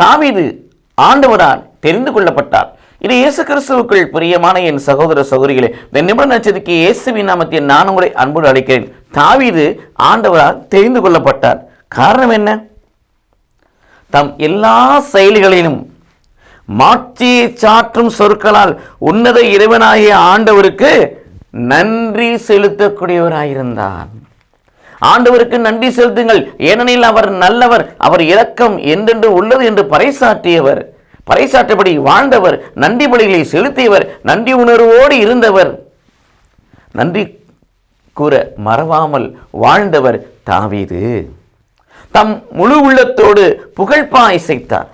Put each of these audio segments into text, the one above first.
தாவீது ஆண்டவரால் தெரிந்து கொள்ளப்பட்டார். இது இயேசு கிறிஸ்துவுக்குள் பிரியமான என் சகோதர சகோதரிகளே இந்த நிபுண நட்சத்திற்கு இயேசுவின் நாமத்தை நான் உங்களை அன்போடு அழைக்கிறேன். தாவீது ஆண்டவரால் தெரிந்து கொள்ளப்பட்டார். காரணம் என்ன? தம் எல்லா செயல்களிலும் மாட்சியை சாற்றும் சொற்களால் உன்னத இறைவனாகிய ஆண்டவருக்கு நன்றி செலுத்தக்கூடியவராயிருந்தார் ஆண்டவருக்கு நன்றி செலுத்துங்கள். ஏனெனில் அவர் நல்லவர். அவர் இரக்கம் என்றென்று உள்ளது என்று பறைசாற்றியவர். பறைசாற்றபடி வாழ்ந்தவர். நன்றி பலிகளை செலுத்தியவர். நன்றி உணர்வோடு இருந்தவர். நன்றி கூற மறவாமல் வாழ்ந்தவர் தாவீது. தம் முழு உள்ளத்தோடு புகழ்பா இசைத்தார்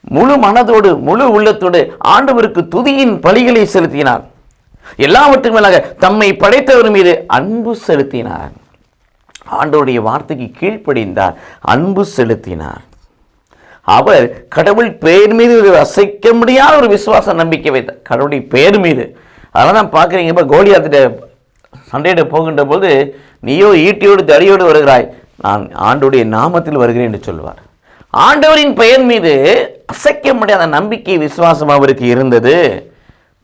முழு மனதோடு முழு உள்ளத்தோடு ஆண்டவருக்கு துதியின் பலிகளை செலுத்தினார். எல்லாவற்றுக்கும் மேலாக தம்மை படைத்தவர் மீது அன்பு செலுத்தினார். ஆண்டவருடைய வார்த்தைக்கு கீழ்ப்படிந்தார் அன்பு செலுத்தினார். அவர் கடவுள் பெயர் மீது ஒரு அசைக்க முடியாத ஒரு விசுவாச நம்பிக்கை வைத்தார். கடவுளுடைய பெயர் மீது. அதெல்லாம் தான் பார்க்குறீங்க இப்போ கோலியாத்திட்ட சண்டையிட போகின்ற போது நீயோ ஈட்டியோடு தடியோடு வருகிறாய் நான் ஆண்டுடைய நாமத்தில் வருகிறேன் என்று சொல்வார் ஆண்டவரின் பெயர் மீது அசைக்க முடியாத நம்பிக்கை விசுவாசம் அவருக்கு இருந்தது.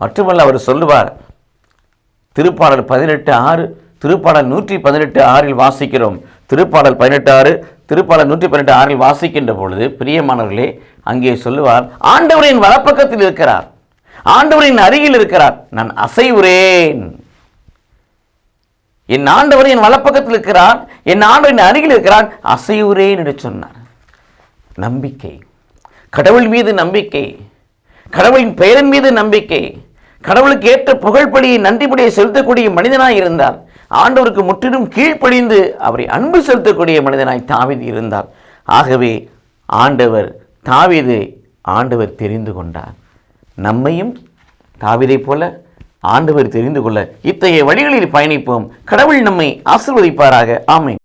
மட்டுமல்ல அவர் சொல்லுவார் திருப்பாளர் பதினெட்டு ஆறு திருப்பாடல் நூற்றி பதினெட்டு ஆறில் வாசிக்கிறோம். திருப்பாடல் பதினெட்டு ஆறு திருப்பாடல் நூற்றி பதினெட்டு ஆறில் வாசிக்கின்ற பொழுது பிரியமானவர்களே அங்கே சொல்லுவார் ஆண்டவரின் வலப்பக்கத்தில் இருக்கிறார். ஆண்டவரின் அருகில் இருக்கிறார். நான் அசைவுறேன். என் ஆண்டவர் என் வலப்பக்கத்தில் இருக்கிறார். என் ஆண்டவரின் அருகில் இருக்கிறார். அசைவுறேன் என்று சொன்னார். நம்பிக்கை. கடவுள் மீது நம்பிக்கை. கடவுளின் பெயரின் மீது நம்பிக்கை. கடவுளுக்கு ஏற்ற புகழ்படியை நன்றிப்படியை செலுத்தக்கூடிய மனிதனாக இருந்தார். ஆண்டவருக்கு முற்றிலும் கீழ்ப்படிந்து அவரை அன்பு செலுத்தக்கூடிய மனிதனாய் தாவீது இருந்தார். ஆகவே ஆண்டவர் தாவீது ஆண்டவர் தெரிந்து கொண்டார். நம்மையும் தாவிதை போல ஆண்டவர் தெரிந்து கொள்ள இத்தகைய வழிகளில் பயணிப்போம். கடவுள் நம்மை ஆசீர்வதிப்பாராக. ஆமை